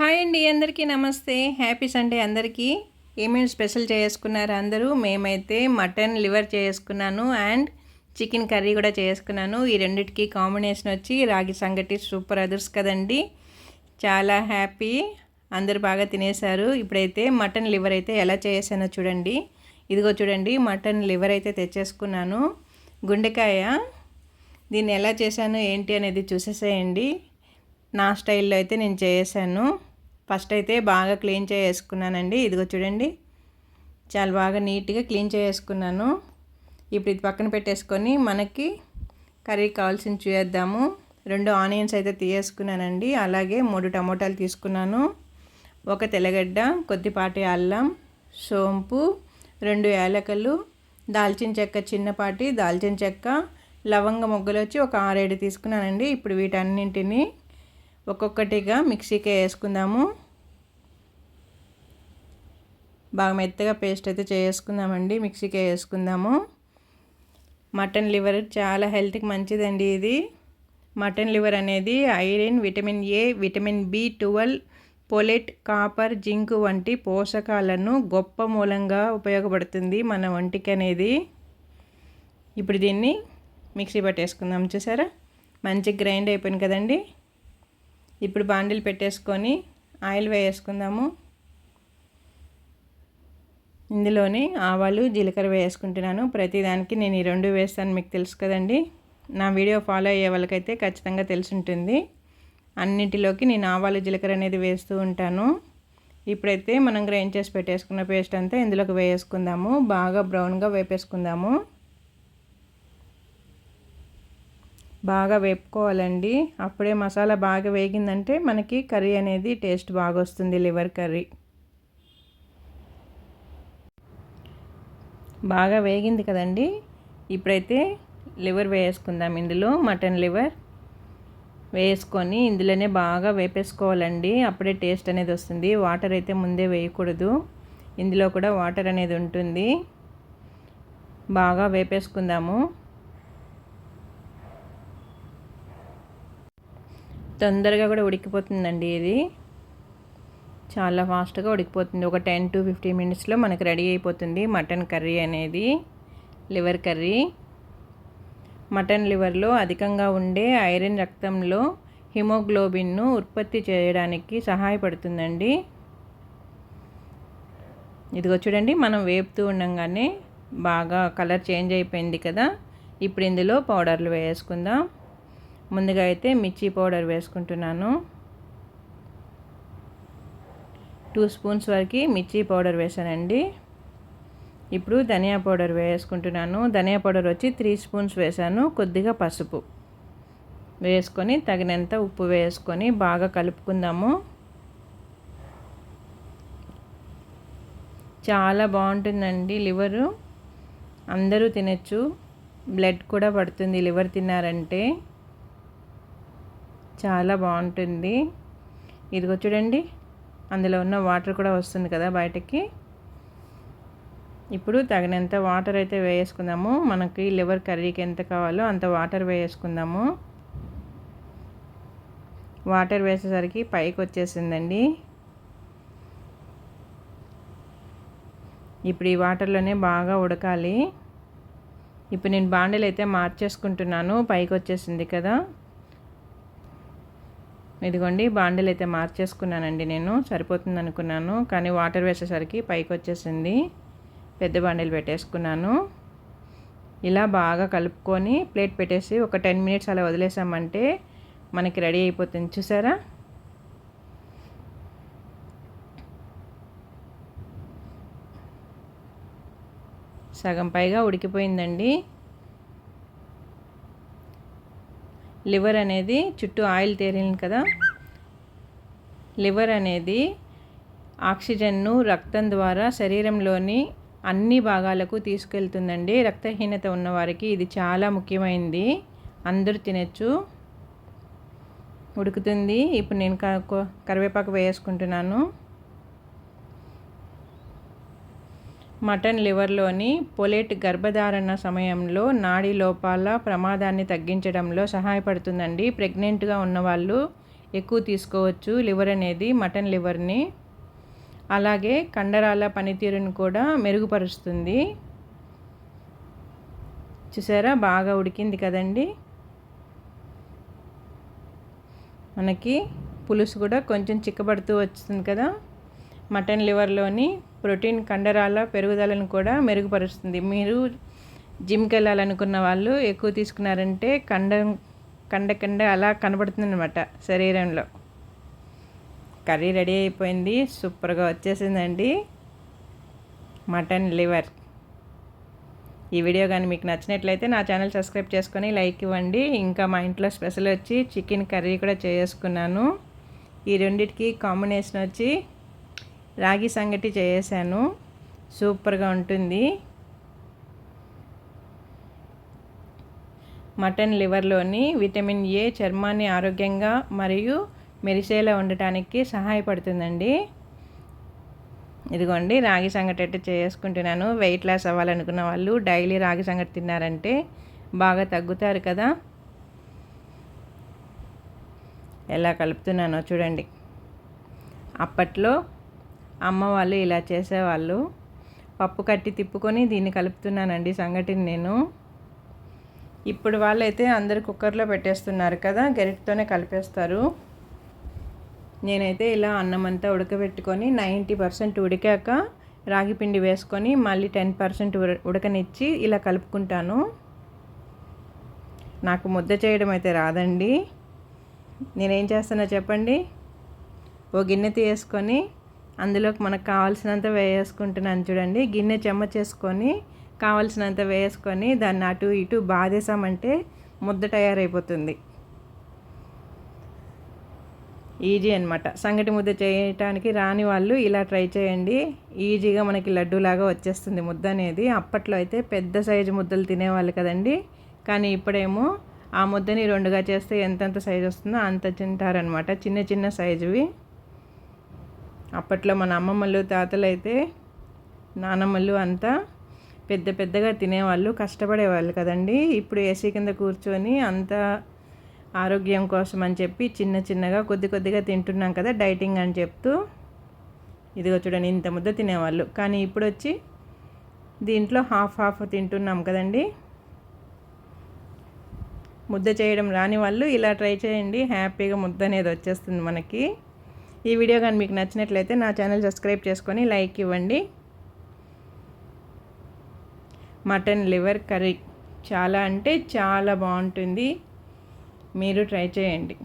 Hi అండి అందరికీ నమస్తే. హ్యాపీ సండే అందరికీ. ఏమేమి స్పెషల్ చేసుకున్నారు అందరూ? మేమైతే మటన్ లివర్ చేసుకున్నాను అండ్ చికెన్ కర్రీ కూడా చేసుకున్నాను. ఈ రెండిటికి కాంబినేషన్ వచ్చి రాగి సంగటి సూపర్ అదర్స్ కదండి. చాలా హ్యాపీ. అందరూ బాగా తినేశారు. ఇప్పుడైతే మటన్ లివర్ అయితే ఎలా చేసానో చూడండి. ఇదిగో చూడండి మటన్ లివర్ అయితే తెచ్చేసుకున్నాను. గుండెకాయ. దీన్ని ఎలా చేశాను ఏంటి అనేది చూసేసేయండి. నా స్టైల్లో అయితే నేను చేసాను ఫస్ట్ అయితే బాగా క్లీన్ చేసుకున్నానండి ఇదిగో చూడండి. చాలా బాగా నీట్గా క్లీన్ చేసుకున్నాను ఇప్పుడు ఇది పక్కన పెట్టేసుకొని మనకి కర్రీ కావాల్సిన చేద్దాము. రెండు ఆనియన్స్ అయితే తీసేసుకున్నానండి అలాగే మూడు టమోటాలు తీసుకున్నాను. ఒక తెల్లగడ్డ కొద్దిపాటి అల్లం సోంపు రెండు ఏలకలు దాల్చిన చెక్క చిన్నపాటి దాల్చిన చెక్క లవంగ మొగ్గలు వచ్చి ఒక ఆరేడు తీసుకున్నానండి. ఇప్పుడు వీటన్నింటినీ ఒక్కొక్కటిగా మిక్సీకే వేసుకుందాము. బాగా మెత్తగా పేస్ట్ అయితే చేసుకుందామండి. మిక్సీకే వేసుకుందాము. మటన్ లివర్ చాలా హెల్త్కి మంచిదండి ఇది. మటన్ లివర్ అనేది iron vitamin A vitamin B twelve folate copper zinc వంటి పోషకాలను గొప్ప మూలంగా ఉపయోగపడుతుంది మన ఒంటికి అనేది. ఇప్పుడు దీన్ని మిక్సీ పట్టేసుకుందాం చూసారా? మంచి గ్రైండ్ అయిపోయింది కదండి. ఇప్పుడు బాండిల్ పెట్టేసుకొని ఆయిల్ వేసుకుందాము ఇందులోని ఆవాలు జీలకర్ర వేసుకుంటున్నాను. ప్రతిదానికి నేను ఈ రెండు వేస్తాను మీకు తెలుసు కదండి. నా వీడియో ఫాలో అయ్యే వాళ్ళకైతే ఖచ్చితంగా తెలిసి ఉంటుంది. అన్నింటిలోకి నేను ఆవాలు జీలకర్ర అనేది వేస్తూ ఉంటాను. ఇప్పుడైతే మనం గ్రైండ్ చేసి పెట్టేసుకున్న పేస్ట్ అంతా ఇందులోకి వేసుకుందాము బాగా బ్రౌన్గా వేపేసుకుందాము. బాగా వేపుకోవాలండి. అప్పుడే మసాలా బాగా వేగిందంటే మనకి కర్రీ అనేది టేస్ట్ బాగా వస్తుంది లివర్ కర్రీ. బాగా వేగింది కదండి. ఇప్పుడైతే లివర్ వేసుకుందాం ఇందులో మటన్ లివర్. వేసుకొని ఇందులోనే బాగా వేపేసుకోవాలండి. అప్పుడే టేస్ట్ అనేది వస్తుంది. వాటర్ అయితే ముందే వేయకూడదు. ఇందులో కూడా వాటర్ అనేది ఉంటుంది. బాగా వేపేసుకుందాము. తొందరగా కూడా ఉడికిపోతుందండి ఇది. చాలా ఫాస్ట్గా ఉడికిపోతుంది. ఒక టెన్ టు ఫిఫ్టీన్ మినిట్స్లో మనకు రెడీ అయిపోతుంది మటన్ కర్రీ అనేది. Liver curry. మటన్ లివర్లో అధికంగా ఉండే ఐరన్ రక్తంలో హిమోగ్లోబిన్ను ఉత్పత్తి చేయడానికి సహాయపడుతుందండి. ఇదిగో చూడండి మనం వేపుతూ ఉండగానే బాగా కలర్ చేంజ్ అయిపోయింది కదా. ఇప్పుడు ఇందులో పౌడర్లు వేసుకుందాం. ముందుగా అయితే మిర్చి పౌడర్ వేసుకుంటున్నాను. టూ స్పూన్స్ వరకు మిర్చి పౌడర్ వేసానండి. ఇప్పుడు ధనియా పౌడర్ వేసుకుంటున్నాను. ధనియా పౌడర్ వచ్చి త్రీ స్పూన్స్ వేసాను. కొద్దిగా పసుపు వేసుకొని తగినంత ఉప్పు వేసుకొని బాగా కలుపుకుందాము. చాలా బాగుంటుందండి లివరు. అందరూ తినచ్చు. బ్లడ్ కూడా పడుతుంది లివర్ తిన్నారంటే. చాలా బాగుంటుంది. ఇదిగో చూడండి అందులో ఉన్న వాటర్ కూడా వస్తుంది కదా బయటకి. ఇప్పుడు తగినంత వాటర్ అయితే వేసుకుందాము మనకి లివర్ కర్రీకి ఎంత కావాలో అంత వాటర్ వేసుకుందాము వాటర్ వేసేసరికి పైకి వచ్చేసిందండి. ఇప్పుడు ఈ వాటర్లోనే బాగా ఉడకాలి. ఇప్పుడు నేను బాండలు అయితే మార్చేసుకుంటున్నాను. పైకి వచ్చేసింది కదా. ఇదిగోండి బాండిల్ అయితే మార్చేసుకున్నానండి నేను. సరిపోతుంది అనుకున్నాను కానీ వాటర్ వేసేసరికి పైకి వచ్చేసింది పెద్ద బాండిల్ పెట్టేసుకున్నాను. ఇలా బాగా కలుపుకొని ప్లేట్ పెట్టేసి ఒక టెన్ మినిట్స్ అలా వదిలేసామంటే మనకి రెడీ అయిపోతుంది. చూసారా? సగం పైగా ఉడికిపోయిందండి. లివర్ అనేది చుట్టూ ఆయిల్ తేలింది కదా. లివర్ అనేది ఆక్సిజన్ను రక్తం ద్వారా శరీరంలోని అన్ని భాగాలకు తీసుకెళ్తుందండి. రక్తహీనత ఉన్నవారికి ఇది చాలా ముఖ్యమైనది అందరూ తినచ్చు. ఉడుకుతుంది. ఇప్పుడు నేను కరివేపాకు వేసుకుంటున్నాను. మటన్ లివర్లోని పొలేట్ గర్భధారణ సమయంలో నాడీ లోపాల ప్రమాదాన్ని తగ్గించడంలో సహాయపడుతుందండి. ప్రెగ్నెంట్గా ఉన్నవాళ్ళు ఎక్కువ తీసుకోవచ్చు. లివర్ అనేది మటన్ లివర్ని అలాగే కండరాల పనితీరుని కూడా మెరుగుపరుస్తుంది. చూసారా? బాగా ఉడికింది కదండి. మనకి పులుసు కూడా కొంచెం చిక్కబడుతూ వస్తుంది కదా. మటన్ లివర్లోని ప్రోటీన్ కండరాల పెరుగుదలను కూడా మెరుగుపరుస్తుంది. మీరు జిమ్కి వెళ్ళాలనుకున్న వాళ్ళు ఎక్కువ తీసుకున్నారంటే కండ కండ కండ అలా కనబడుతుందన్నమాట శరీరంలో. కర్రీ రెడీ అయిపోయింది. సూపర్గా వచ్చేసిందండి మటన్ లివర్. ఈ వీడియో కానీ మీకు నచ్చినట్లయితే నా ఛానల్ సబ్స్క్రైబ్ చేసుకొని లైక్ ఇవ్వండి. ఇంకా మా ఇంట్లో స్పెషల్ వచ్చి చికెన్ కర్రీ కూడా చేసుకున్నాను. ఈ రెండిటికి కాంబినేషన్ వచ్చి రాగి సంగటి చేసాను సూపర్గా ఉంటుంది. మటన్ లివర్లోని విటమిన్ ఏ చర్మాన్ని ఆరోగ్యంగా మరియు మెరిసేలా ఉండటానికి సహాయపడుతుందండి. ఇదిగోండి రాగి సంగటి అయితే చేసుకుంటున్నాను. వెయిట్ లాస్ అవ్వాలనుకున్న వాళ్ళు డైలీ రాగి సంగటి తిన్నారంటే బాగా తగ్గుతారు కదా. ఎలా కలుపుతున్నానో చూడండి. అప్పట్లో అమ్మ వాళ్ళు ఇలా చేసేవాళ్ళు. పప్పు కట్టి తిప్పుకొని దీన్ని కలుపుతున్నానండి సంగటిని నేను. ఇప్పుడు వాళ్ళైతే అందరు కుక్కర్లో పెట్టేస్తున్నారు కదా గరిటతోనే కలిపేస్తారు. నేనైతే ఇలా అన్నం అంతా ఉడకబెట్టుకొని నైంటీ పర్సెంట్ ఉడికాక రాగి పిండి వేసుకొని మళ్ళీ టెన్ పర్సెంట్ ఉడకనిచ్చి ఇలా కలుపుకుంటాను. నాకు ముద్ద చేయడం అయితే రాదండి. నేనేం చేస్తానో చెప్పండి? ఓ గిన్నె తీసుకొని అందులోకి మనకు కావాల్సినంత వేసుకుంటున్నాను చూడండి. గిన్నె చెమ్మ చేసుకొని కావాల్సినంత వేసుకొని దాన్ని అటు ఇటు బాధేసామంటే ముద్ద తయారైపోతుంది. ఈజీ అనమాట సంగటి ముద్ద చేయటానికి రాని వాళ్ళు ఇలా ట్రై చేయండి. ఈజీగా మనకి లడ్డూలాగా వచ్చేస్తుంది ముద్ద అనేది. అప్పట్లో అయితే పెద్ద సైజు ముద్దలు తినేవాళ్ళు కదండి. కానీ ఇప్పుడేమో ఆ ముద్దని రెండుగా చేస్తే ఎంతెంత సైజు వస్తుందో అంత తింటారనమాట చిన్న చిన్న సైజువి. అప్పట్లో మన అమ్మమ్మలు తాతలు అయితే నానమ్మలు అంతా పెద్ద పెద్దగా తినేవాళ్ళు కష్టపడేవాళ్ళు కదండి. ఇప్పుడు ఏసీ కింద కూర్చొని అంతా ఆరోగ్యం కోసం అని చెప్పి చిన్న చిన్నగా కొద్ది కొద్దిగా తింటున్నాం కదా డైటింగ్ అని చెప్తూ. ఇదిగో చూడండి ఇంత ముద్ద తినేవాళ్ళు. కానీ ఇప్పుడు వచ్చి దీంట్లో హాఫ్ హాఫ్ తింటున్నాం కదండి. ముద్ద చేయడం రాని వాళ్ళు ఇలా ట్రై చేయండి. హ్యాపీగా ముద్ద అనేది వచ్చేస్తుంది మనకి. ఈ వీడియో కానీ మీకు నచ్చినట్లయితే నా ఛానల్ సబ్స్క్రైబ్ చేసుకొని లైక్ ఇవ్వండి. Mutton liver curry. చాలా అంటే చాలా బాగుంటుంది. మీరు ట్రై చేయండి.